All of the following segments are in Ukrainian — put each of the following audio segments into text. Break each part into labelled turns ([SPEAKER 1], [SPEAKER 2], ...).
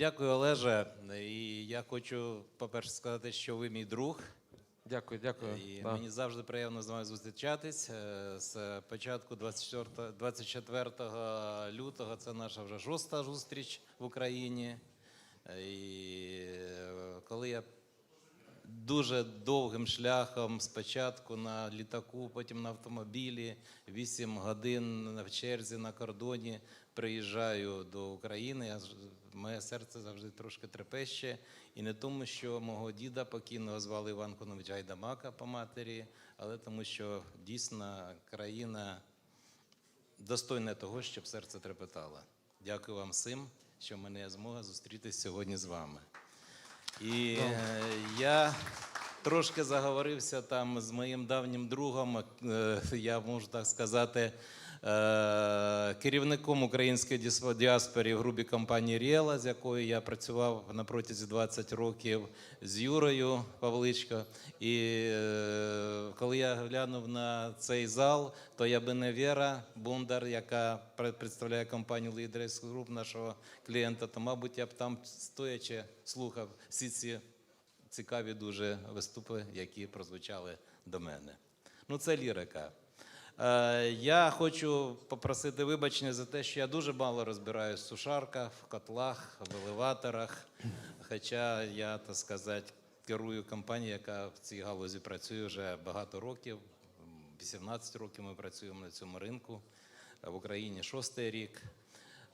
[SPEAKER 1] Дякую, Олеже. І я хочу, по-перше, сказати, що ви мій друг.
[SPEAKER 2] Дякую, дякую.
[SPEAKER 1] І
[SPEAKER 2] Да.
[SPEAKER 1] мені завжди приємно з вами зустрічатись. Е, З початку 24, 24 лютого це наша вже шоста зустріч в Україні. Е, І е, коли я дуже довгим шляхом спочатку на літаку, потім на автомобілі, 8 годин в черзі на кордоні приїжджаю до України. Я, моє серце завжди трошки трепеще. І не тому, що мого діда покійного звали Іван Конович Гайдамака по матері, але тому, що дійсно країна достойна того, щоб серце трепетало. Дякую вам всім, що мене змога зустрітися сьогодні з вами. І е, я трошки заговорився там з моїм давнім другом, е, я можу так сказати, керівником української діаспори в групі компанії Ріела, з якою я працював на протязі 20 років з Юрою Павличко. І е, коли я глянув на цей зал, то я би не Віра Бондар, яка представляє компанію Leaders Group, нашого клієнта, то, мабуть, я б там стоячи слухав всі ці цікаві дуже виступи, які прозвучали до мене. Ну, це лірика. Е, Я хочу попросити вибачення за те, що я дуже мало розбираюсь в сушарках, в котлах, в елеваторах. Хоча я, так сказати, керую компанією, яка в цій галузі працює вже багато років. 18 років ми працюємо на цьому ринку. В Україні шостий рік.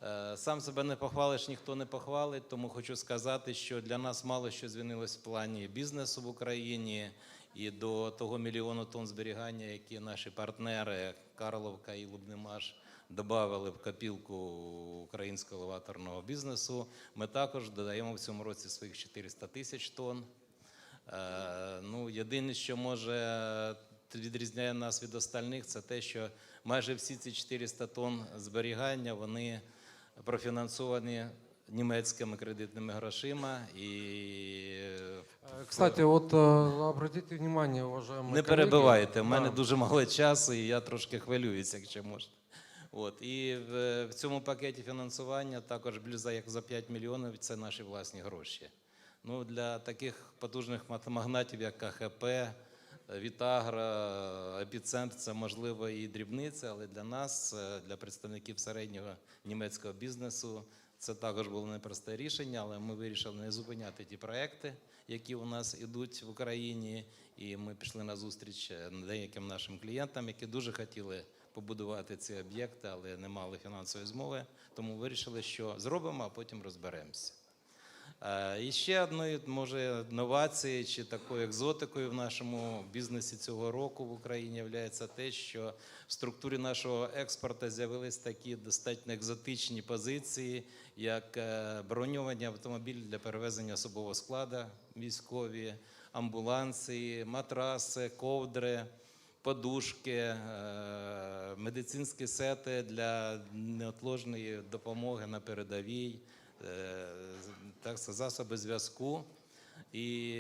[SPEAKER 1] Е, Сам себе не похвалиш, ніхто не похвалить, тому хочу сказати, що для нас мало що змінилось в плані бізнесу в Україні і до того мільйону тонн зберігання, які наші партнери Карловка і Лубнимаш додали в копілку українського елеваторного бізнесу. Ми також додаємо в цьому році своїх 400 тисяч тонн. Е, Ну, єдине, що може відрізняє нас від остальних, це те, що майже всі ці 400 тонн зберігання вони профінансовані німецькими кредитними грошима і
[SPEAKER 2] Э, Кстати, вот э, обратите внимание, уважаемые
[SPEAKER 1] не
[SPEAKER 2] коллеги.
[SPEAKER 1] перебивайте. У мене
[SPEAKER 2] Да.
[SPEAKER 1] дуже мало часу, і я трошки хвилююся, якщо можна. От і в, в цьому пакеті фінансування також більш за як за 5 мільйонів це наші власні гроші. Ну для таких потужних мат- магнатів, як КХП, Вітагра, Епіцентр, це можливо і дрібниця, але для нас, е, для представників середнього німецького бізнесу, це також було непросте рішення, але ми вирішили не зупиняти ті проекти, які у нас ідуть в Україні. І ми пішли на зустріч е, деяким нашим клієнтам, які дуже хотіли побудувати ці об'єкти, але не мали фінансової змови. Тому вирішили, що зробимо, а потім розберемося. Е, І ще одною, може, новацією чи такою екзотикою в нашому бізнесі цього року в Україні є те, що в структурі нашого експорту з'явились такі достатньо екзотичні позиції, як е, броньовані автомобілі для перевезення особового складу, військові, амбуланси, матраси, ковдри подушки, е, медицинські сети для неотложної допомоги на передовій, так сказати, засоби зв'язку. І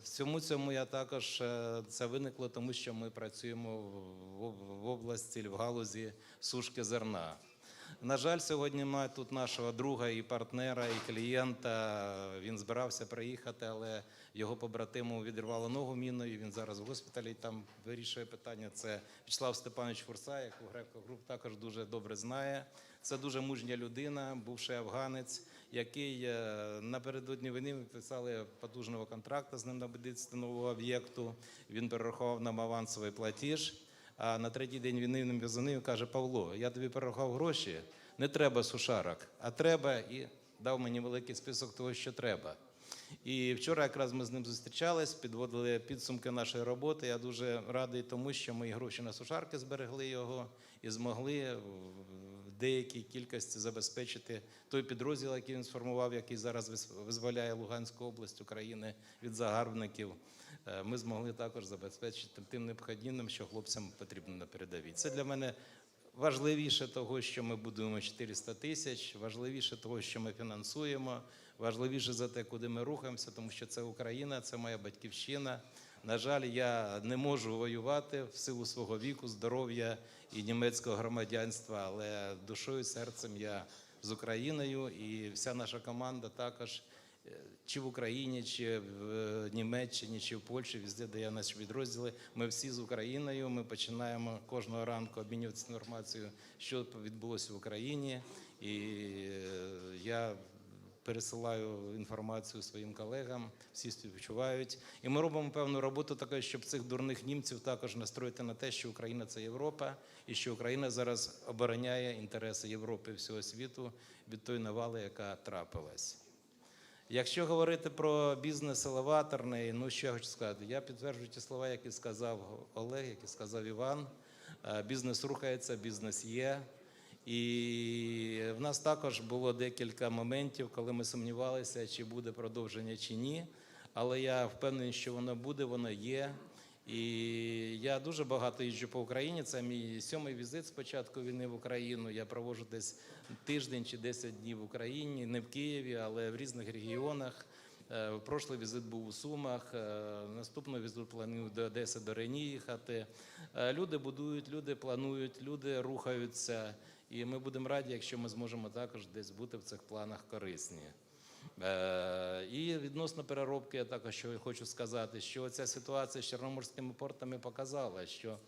[SPEAKER 1] в всьому цьому я також е, це виникло, тому що ми працюємо в області, в галузі сушки зерна. На жаль, сьогодні немає тут нашого друга і партнера, і клієнта. Він збирався приїхати, але його побратиму відірвало ногу міною. Він зараз в госпіталі там вирішує питання. Це Вячеслав Степанович Фурса, яку Гребко Груп також дуже добре знає. Це дуже мужня людина, бувший афганець, який е, напередодні війни підписали потужного контракту з ним на будівництво нового об'єкту. Він перерахував нам авансовий платіж. А на третій день він дзвонив і каже: Павло, я тобі перерахував гроші, не треба сушарок, а треба і дав мені великий список того, що треба. І вчора якраз ми з ним зустрічались, підводили підсумки нашої роботи. Я дуже радий тому, що і гроші на сушарки зберегли його і змогли в деякій кількості забезпечити той підрозділ, який він сформував, який зараз визволяє Луганську область України від загарбників. Е, Ми змогли також забезпечити тим необхідним, що хлопцям потрібно на передовій. Це для мене важливіше того, що ми будуємо 400 тисяч, важливіше того, що ми фінансуємо, важливіше за те, куди ми рухаємося, тому що це Україна, це моя батьківщина. На жаль, я не можу воювати в силу свого віку, здоров'я і німецького громадянства, але душою, серцем я з Україною, і вся наша команда також. Е, Чи в Україні, чи в е, Німеччині, чи в Польщі, везде, де є наші підрозділи. Ми всі з Україною. Ми починаємо кожного ранку обмінюватися інформацією, що відбулося в Україні. І е, я пересилаю інформацію своїм колегам, всі співчувають. І ми робимо певну роботу таку, щоб цих дурних німців також настроїти на те, що Україна це Європа, і що Україна зараз обороняє інтереси Європи і всього світу від тої навали, яка трапилась. Якщо говорити про бізнес елеваторний, ну що я хочу сказати, я підтверджую ті слова, які сказав Олег, які сказав Іван. Е, Бізнес рухається, бізнес є. І в нас також було декілька моментів, коли ми сумнівалися, чи буде продовження, чи ні. Але я впевнений, що воно буде, воно є. І я дуже багато їжджу по Україні. Це мій сьомий візит з початку війни в Україну. Я проводжу десь тиждень чи 10 днів в Україні, не в Києві, але в різних регіонах. Е, Прошлий візит був у Сумах. е, Наступний візит планую до Одеси, до Рені їхати. Е, Люди будують, люди планують, люди рухаються. І ми будемо раді, якщо ми зможемо також десь бути в цих планах корисні. Е, І відносно переробки, я також хочу сказати, що ця ситуація з чорноморськими портами показала, що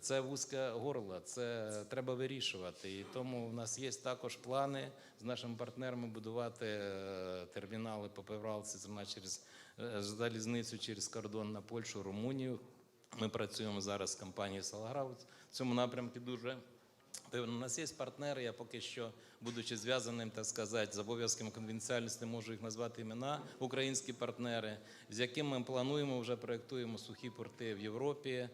[SPEAKER 1] це вузьке горло, це треба вирішувати. І тому в нас є також плани з нашими партнерами будувати е, термінали по Певралці, через е, залізницю через кордон на Польщу, Румунію. Ми працюємо зараз з компанією Салграв в цьому напрямку дуже у нас є партнери, я поки що, будучи зв'язаним, так сказати, з обов'язком конфіденціальності, не можу їх назвати імена, українські партнери, з якими ми плануємо, вже проєктуємо сухі порти в Європі,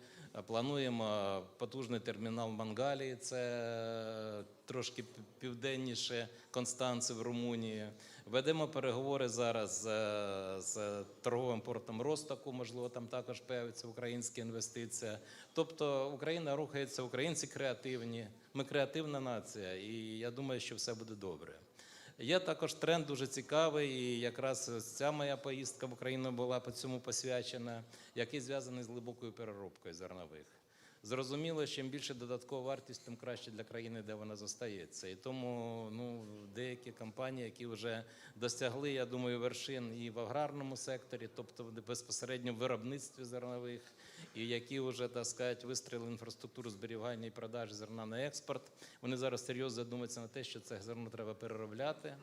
[SPEAKER 1] плануємо потужний термінал в Мангалії, це трошки південніше Констанци в Румунії. Ведемо переговори зараз з, е, з торговим портом Ростоку, можливо, там також появиться українська інвестиція. Тобто Україна рухається, українці креативні. Ми креативна нація, і я думаю, що все буде добре. Є також тренд дуже цікавий, і якраз ця моя поїздка в Україну була по цьому посвячена, який зв'язаний з глибокою переробкою зернових. Зрозуміло, чим більше додаткова вартість, тим краще для країни, де вона зостається. І тому ну, деякі компанії, які вже досягли, я думаю, вершин і в аграрному секторі, тобто безпосередньо в виробництві зернових, і які вже, так сказати, вистрілили інфраструктуру зберігання і продажі зерна на експорт, вони зараз серйозно задумаються на те, що це зерно треба переробляти.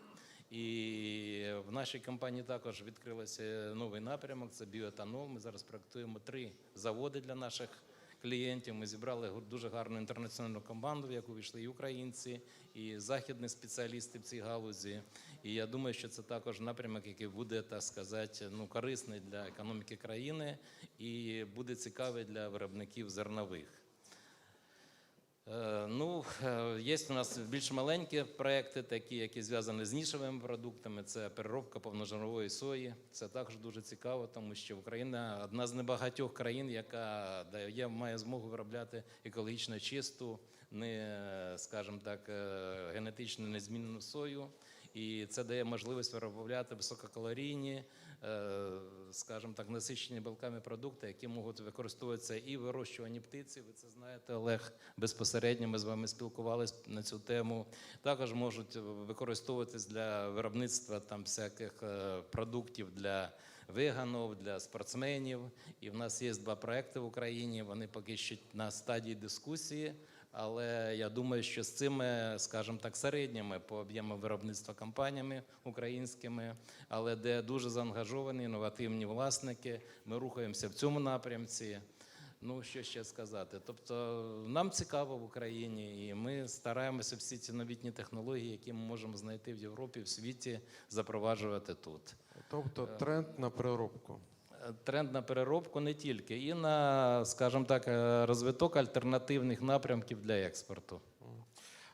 [SPEAKER 1] І в нашій компанії також відкрився новий напрямок це біоетанол. Ми зараз проектуємо три заводи для наших клієнтів. Ми зібрали дуже гарну інтернаціональну команду, в яку війшли і українці, і західні спеціалісти в цій галузі. І я думаю, що це також напрямок, який буде, так сказати, ну, корисний для економіки країни і буде цікавий для виробників зернових. Е, Ну, е, є у нас більш маленькі проекти, такі, які зв'язані з нішевими продуктами. Це переробка повножирової сої. Це також дуже цікаво, тому що Україна одна з небагатьох країн, яка дає, має змогу виробляти екологічно чисту, не, скажімо так, е, генетично незмінну сою. І це дає можливість виробляти висококалорійні, скажімо так, насичені білками продукти, які можуть використовуватися і в вирощуванні птиці. Ви це знаєте, Олег безпосередньо. Ми з вами спілкувалися на цю тему. Також можуть використовуватись для виробництва там всяких е, продуктів для веганів, для спортсменів. І в нас є два проекти в Україні. Вони поки що на стадії дискусії. Але я думаю, що з цими, скажімо так, середніми по об'єму виробництва компаніями українськими, але де дуже заангажовані інновативні власники, ми рухаємося в цьому напрямці. Ну, що ще сказати? Тобто нам цікаво в Україні, і ми стараємося всі ці новітні технології, які ми можемо знайти в Європі, в світі, запроваджувати тут.
[SPEAKER 2] Тобто тренд на переробку
[SPEAKER 1] Тренд на переробку не тільки, і на, скажімо так, е, розвиток альтернативних напрямків для експорту.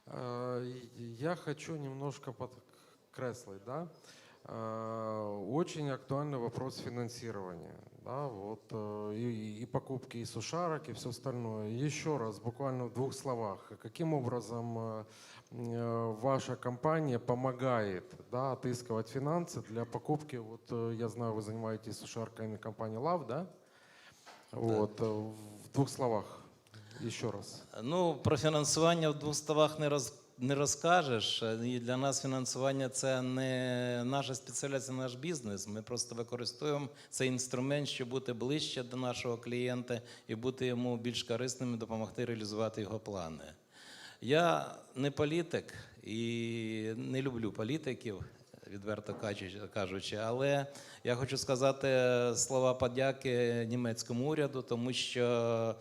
[SPEAKER 2] Э, и Я хочу немножко подкреслить, да. Э, Очень актуальный вопрос финансирования, да, вот э, и, и покупки и сушарок и все остальное. Еще раз, буквально в двух словах, каким образом э, э, ваша компания помогает, да, отыскивать финансы для покупки? Вот э, я знаю, вы занимаетесь сушарками компании Лав, да? Вот э, в двух словах еще раз.
[SPEAKER 1] Ну, про фінансування в двох словах не, роз, не розкажеш. І для нас фінансування це не наша спеціалізація, наш бізнес. Ми просто використовуємо цей інструмент, щоб бути ближче до нашого клієнта і бути йому більш корисним і допомогти реалізувати його плани. Я не політик і не люблю політиків, відверто кажучи- але я хочу сказати слова подяки німецькому уряду, тому що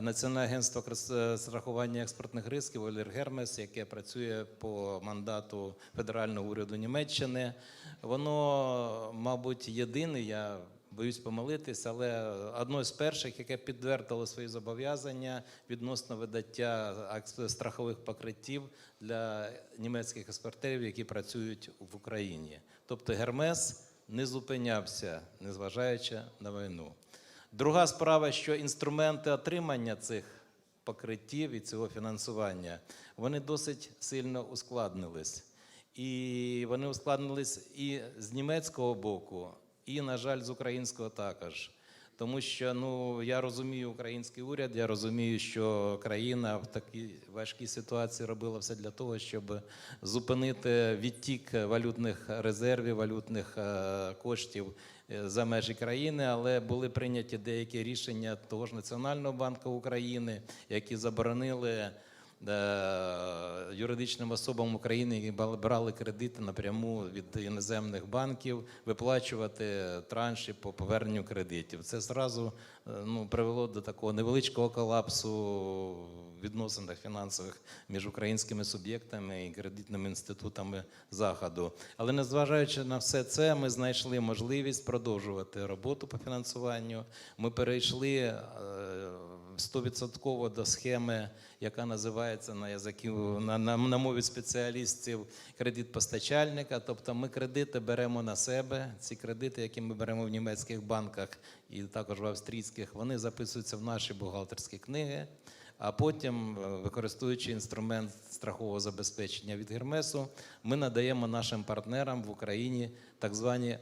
[SPEAKER 1] Національне агентство страхування експортних ризиків Олір Гермес, яке працює по мандату федерального уряду Німеччини, воно, мабуть, єдине, я боюсь помилитись, але одно з перших, яке підтвердило свої зобов'язання відносно видаття страхових покриттів для німецьких експортерів, які працюють в Україні. Тобто Гермес не зупинявся, незважаючи на війну. Друга справа, що інструменти отримання цих покриттів і цього фінансування, вони досить сильно ускладнились. І вони ускладнились і з німецького боку, і, на жаль, з українського також. Тому що ну, я розумію український уряд, я розумію, що країна в такій важкій ситуації робила все для того, щоб зупинити відтік валютних резервів, валютних е, коштів е, за межі країни, але були прийняті деякі рішення того ж Національного банку України, які заборонили юридичним особам України, які брали кредити напряму від іноземних банків, виплачувати транші по поверненню кредитів. Це зразу е, ну, привело до такого невеличкого колапсу в відносинах фінансових між українськими суб'єктами і кредитними інститутами заходу. Але незважаючи на все це, ми знайшли можливість продовжувати роботу по фінансуванню. Ми перейшли е, стовідсотково до схеми, яка називається на язикі на, на, на мові спеціалістів кредит постачальника. Тобто ми кредити беремо на себе. Ці кредити, які ми беремо в німецьких банках і також в австрійських, вони записуються в наші бухгалтерські книги. А потім, е, використовуючи інструмент страхового забезпечення від Гермесу, ми надаємо нашим партнерам в Україні так звані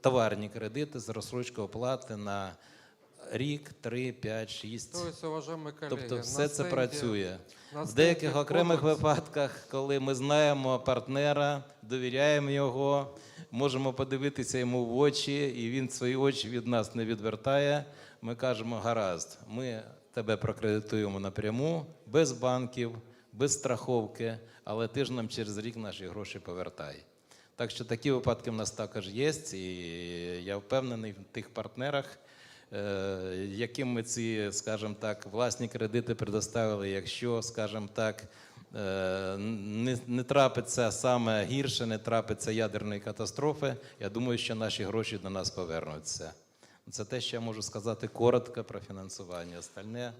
[SPEAKER 1] товарні кредити з розсрочкою оплати на рік, 3, 5, 6.
[SPEAKER 2] То есть,
[SPEAKER 1] Тобто все це працює. В деяких окремих випадках, коли ми знаємо партнера, довіряємо його, можемо подивитися йому в очі, і він свої очі від нас не відвертає. Ми кажемо: гаразд, ми тебе прокредитуємо напряму, без банків, без страховки, але ти ж нам через рік наші гроші повертай. Так що такі випадки в нас також є, і я впевнений в тих партнерах, яким ми ці, скажімо так, власні кредити предоставили, якщо, скажімо так, е, не, не трапиться саме гірше, не трапиться ядерної катастрофи, я думаю, що наші гроші до нас повернуться. Це те, що я можу сказати коротко про фінансування. Остальне